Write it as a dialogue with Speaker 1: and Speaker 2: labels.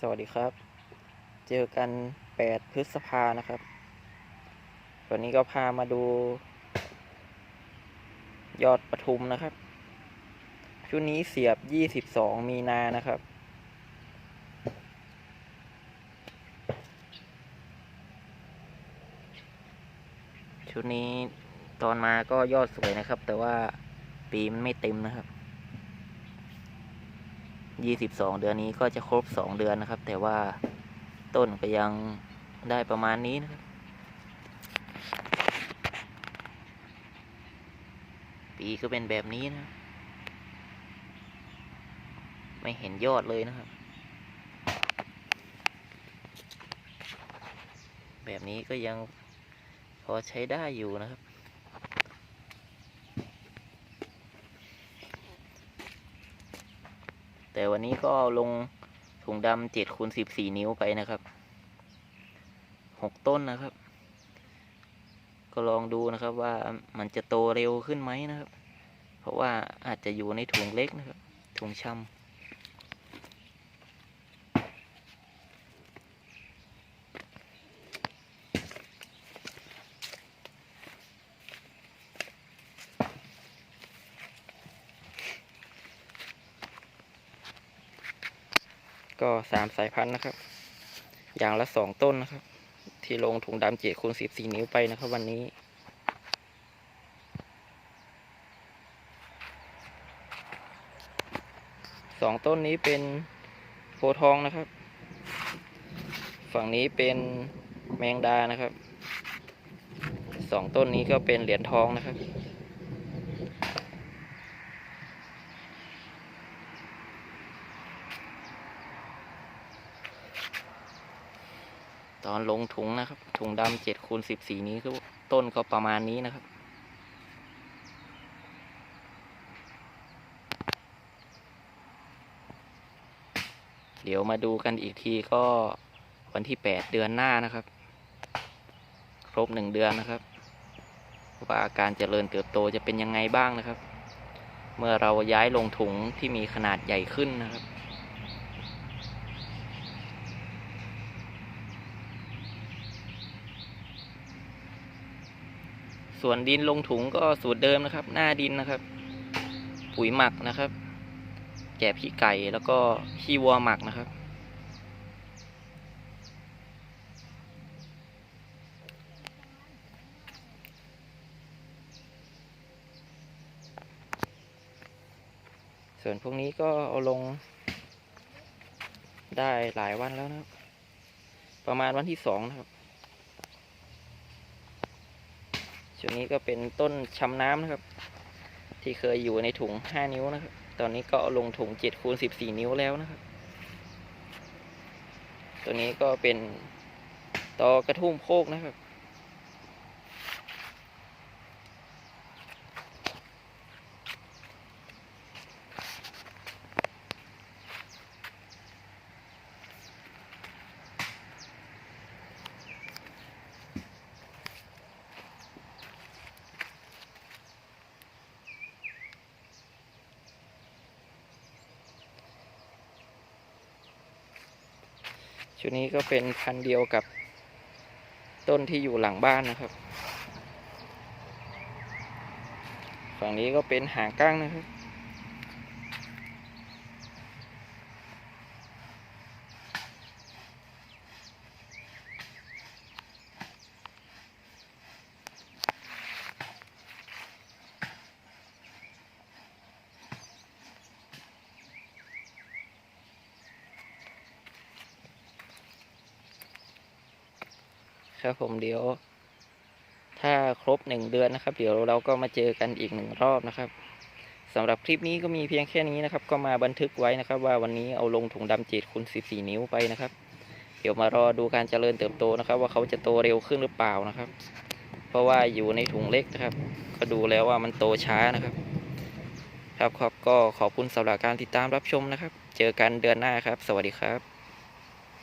Speaker 1: สวัสดีครับ เจอกัน 8 พฤษภานะครับ วันนี้ก็พามาดู ยอดปทุมนะครับ ชุดนี้เสียบ 22 มีนานะครับ ชุดนี้ตอนมาก็ยอดสวยนะครับ แต่ว่าปีมันไม่เต็มนะครับ ยี่สิบสองเดือนนี้ก็จะครบสองเดือนนะครับ แต่ว่าต้นก็ยังได้ประมาณนี้นะครับ ปีก็เป็นแบบนี้นะ ไม่เห็นยอดเลยนะครับ แบบนี้ก็ยังพอใช้ได้อยู่นะครับ แต่วันนี้ก็เอาลงถุงดำเจ็ดคูณสิบสี่นิ้วไปนะครับหกต้นนะครับ ก็ลองดูนะครับว่ามันจะโตเร็วขึ้นไหมนะครับ เพราะว่าอาจจะอยู่ในถุงเล็กนะครับถุงช่ำ ก็สามสายพันธุ์นะครับ อย่างละสองต้นนะครับ ที่ลงถุงดำเจ็ดคูณสิบสี่นิ้วไปนะครับ วันนี้ สองต้นนี้เป็นโพทองนะครับ ฝั่งนี้เป็นแมงดานะครับ สองต้นนี้ก็เป็นเหรียญทองนะครับ ตอนลงถุงนะครับ ถุงดำเจ็ดคูณสิบสี่นี้ก็ต้นก็ประมาณนี้นะครับ เดี๋ยวมาดูกันอีกทีก็วันที่แปดเดือนหน้านะครับ ครบหนึ่งเดือนนะครับ ว่าการเจริญเติบโตจะเป็นยังไงบ้างนะครับ เมื่อเราย้ายลงถุงที่มีขนาดใหญ่ขึ้นนะครับ ส่วนดินลงถุงก็สูตรเดิมนะครับ หน้าดินนะครับ ปุ๋ยหมักนะครับ แกะขี้ไก่แล้วก็ขี้วัวหมักนะครับ ส่วนพวกนี้ก็เอาลงได้หลายวันแล้วนะครับ ประมาณวันที่สองนะครับ ชุดนี้ก็เป็นต้นชำน้ำนะครับ ที่เคยอยู่ในถุงห้านิ้วนะครับ ตอนนี้ก็ลงถุงเจ็ดคูณสิบสี่นิ้วแล้วนะครับ ตัวนี้ก็เป็นตอกระทุ่มโคกนะครับ ชุดนี้ก็เป็นพันเดียวกับต้นที่อยู่หลังบ้านนะครับ ฝั่งนี้ก็เป็นหางก้างนะครับ ครับ ผมเดี๋ยว ถ้าครบหนึ่งเดือนนะครับ เดี๋ยวเราก็มาเจอกันอีกหนึ่งรอบนะครับสำหรับคลิปนี้ก็มีเพียงแค่นี้นะครับ ก็มาบันทึกไว้นะครับ ว่าวันนี้เอาลงถุงดำเจ็ดคูณสิบสี่นิ้วไปนะครับ เดี๋ยวมารอดูการเจริญเติบโตนะครับ ว่าเขาจะโตเร็วขึ้นหรือเปล่านะครับ เพราะว่าอยู่ในถุงเล็กนะครับ ก็ดูแล้วว่ามันโตช้านะครับ ครับครับก็ขอบคุณสำหรับการติดตามรับชมนะครับ เจอกันเดือนหน้าครับ สวัสดีครับ